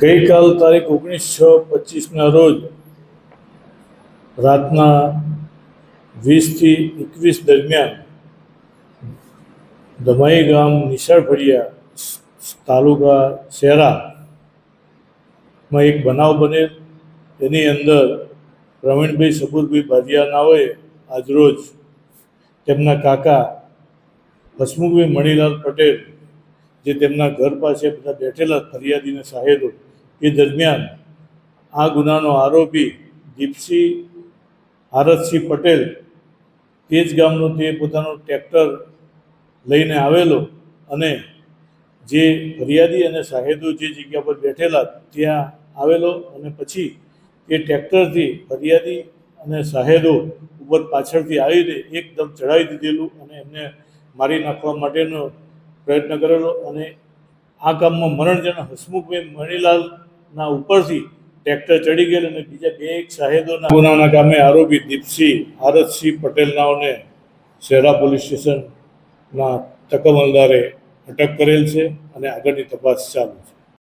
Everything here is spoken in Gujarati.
ગઈકાલ તારીખ ઓગણીસ છ પચીસના રોજ રાતના વીસથી એકવીસ દરમિયાન દમાઈ ગામ નિશાળ ફળિયા તાલુકા શહેરામાં એક બનાવ બનેલ. એની અંદર પ્રવીણભાઈ સબુરભાઈ ભાધિયા નાઓએ આજરોજ તેમના કાકા હસમુખભાઈ મણિલાલ પટેલ, જે તેમના ઘર પાસે બધા બેઠેલા ફરિયાદીને સાહેદો એ દરમિયાન આ ગુનાનો આરોપી દીપસિંહ હારતસિંહ પટેલ તે જ ગામનો તે પોતાનું ટ્રેક્ટર લઈને આવેલો અને જે ફરિયાદી અને સાહેદો જે જગ્યા પર બેઠેલા ત્યાં આવેલો અને પછી એ ટ્રેક્ટરથી ફરિયાદી અને સાહેદો ઉપર પાછળથી આવીને એકદમ ચડાવી દીધેલું અને એમને મારી નાખવા માટેનો પ્રયત્ન કરેલો અને આ કામમાં મરણજન હસમુખભાઈ મણીલાલના ઉપરથી ટ્રેક્ટર ચડી ગયેલ અને બીજા બે એક સાહેદોના ગુનાના ગામે આરોપી દીપસિંહ આરતસિંહ પટેલ નાઓને શહેરા પોલીસ સ્ટેશનના તકમલદારે અટક કરેલ છે અને આગળની તપાસ ચાલુ છે.